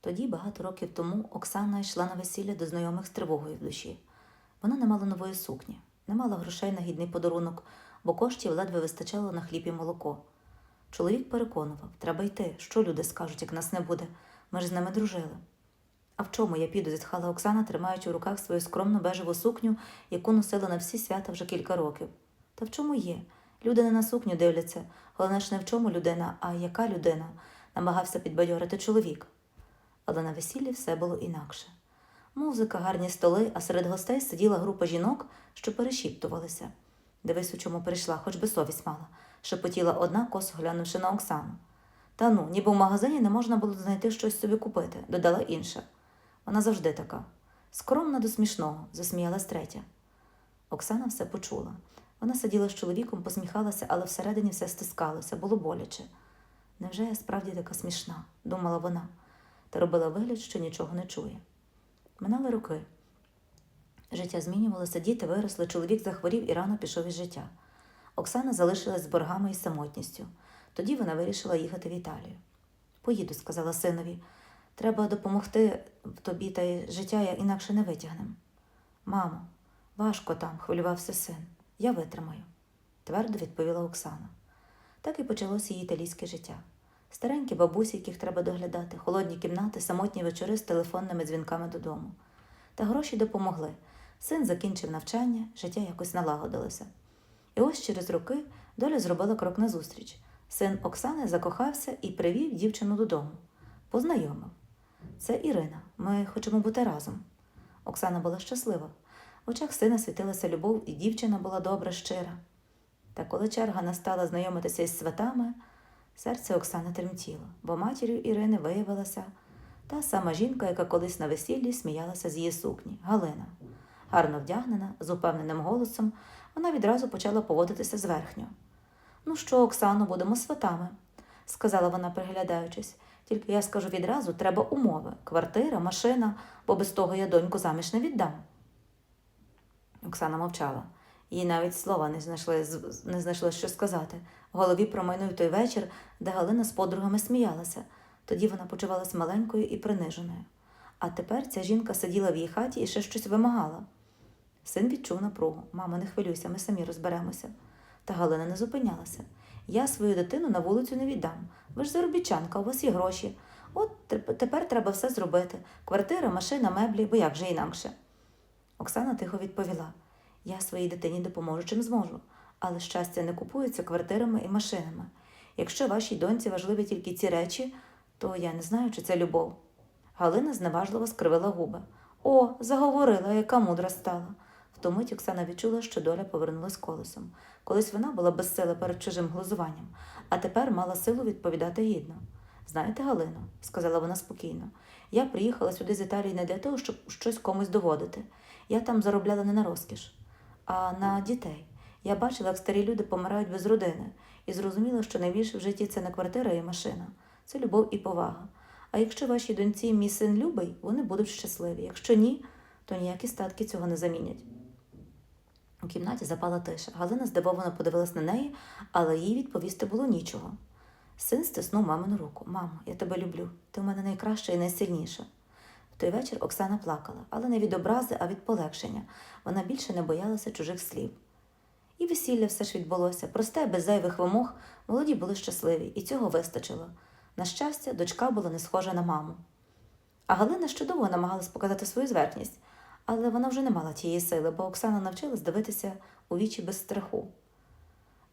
Тоді, багато років тому, Оксана йшла на весілля до знайомих з тривогою в душі. Вона не мала нової сукні, не мала грошей на гідний подарунок, бо коштів ледве вистачало на хліб і молоко. Чоловік переконував, треба йти. Що люди скажуть, як нас не буде? Ми ж з ними дружили. А в чому я піду? зітхала Оксана, тримаючи в руках свою скромну бежеву сукню, яку носила на всі свята вже кілька років. Та в чому є? Люди не на сукню дивляться. Головне ж не в чому людина, а яка людина, намагався підбадьорити чоловік. Але на весіллі все було інакше. Музика, гарні столи, а серед гостей сиділа група жінок, що перешіптувалися. Дивись, у чому прийшла, хоч би совість мала, шепотіла одна, косо глянувши на Оксану. Та ну, ніби в магазині не можна було знайти щось собі купити, додала інша. Вона завжди така. Скромна до смішного, засміялась третя. Оксана все почула. Вона сиділа з чоловіком, посміхалася, але всередині все стискалося, було боляче. Невже я справді така смішна? думала вона, та робила вигляд, що нічого не чує. Минали роки. Життя змінювалося, діти виросли, чоловік захворів і рано пішов із життя. Оксана залишилась з боргами і самотністю. Тоді вона вирішила їхати в Італію. Поїду, сказала синові. Треба допомогти тобі та життя я інакше не витягнем. Мамо, важко там, хвилювався син. Я витримаю, твердо відповіла Оксана. Так і почалося її італійське життя. Старенькі бабусі, яких треба доглядати, холодні кімнати, самотні вечори з телефонними дзвінками додому. Та гроші допомогли. Син закінчив навчання, життя якось налагодилося. І ось через роки доля зробила крок назустріч. Син Оксани закохався і привів дівчину додому. Познайомив. Це Ірина. Ми хочемо бути разом. Оксана була щаслива. В очах сина світилася любов, і дівчина була добра, щира. Та коли черга настала знайомитися із сватами, серце Оксани тремтіло, бо матір'ю Ірини виявилася та сама жінка, яка колись на весіллі сміялася з її сукні Галина. Гарно вдягнена, з упевненим голосом, вона відразу почала поводитися зверхньо. Ну що, Оксано, будемо сватами, сказала вона, приглядаючись. Тільки я скажу відразу, треба умови квартира, машина, бо без того я доньку заміж не віддам. Оксана мовчала. Їй навіть слова не знайшли, не знайшло, що сказати. В голові промайнув той вечір, де Галина з подругами сміялася. Тоді вона почувалася маленькою і приниженою. А тепер ця жінка сиділа в її хаті і ще щось вимагала. Син відчув напругу. Мамо, не хвилюйся, ми самі розберемося. Та Галина не зупинялася. Я свою дитину на вулицю не віддам. Ви ж заробітчанка, у вас є гроші. От тепер треба все зробити: квартира, машина, меблі, бо як же інакше. Оксана тихо відповіла: Я своїй дитині допоможу, чим зможу, але щастя не купується квартирами і машинами. Якщо вашій доньці важливі тільки ці речі, то я не знаю, чи це любов. Галина зневажливо скривила губи. О, заговорила, яка мудра стала. В ту мить Оксана відчула, що доля повернулась колесом. Колись вона була безсила перед чужим глузуванням, а тепер мала силу відповідати гідно. Знаєте, Галино, сказала вона спокійно, я приїхала сюди з Італії не для того, щоб щось комусь доводити. Я там заробляла не на розкіш, а на дітей. Я бачила, як старі люди помирають без родини, і зрозуміла, що найбільше в житті це не квартира і машина, це любов і повага. А якщо вашій доньці мій син любий, вони будуть щасливі. Якщо ні, то ніякі статки цього не замінять. У кімнаті запала тиша. Галина здивовано подивилась на неї, але їй відповісти було нічого. Син стиснув мамину руку. Мамо, я тебе люблю. Ти в мене найкраща і найсильніша. Той вечір Оксана плакала, але не від образи, а від полегшення. Вона більше не боялася чужих слів. І весілля все ж відбулося. Просте, без зайвих вимог, молоді були щасливі, і цього вистачило. На щастя, дочка була не схожа на маму. А Галина ще довго намагалась показати свою зверхність, але вона вже не мала тієї сили, бо Оксана навчилась дивитися у вічі без страху.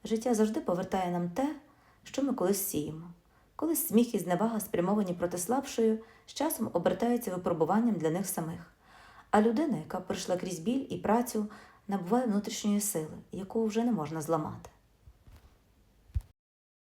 Життя завжди повертає нам те, що ми колись сіємо. Колись сміх і зневага, спрямовані проти слабшою, з часом обертаються випробуванням для них самих. А людина, яка пройшла крізь біль і працю, набуває внутрішньої сили, яку вже не можна зламати.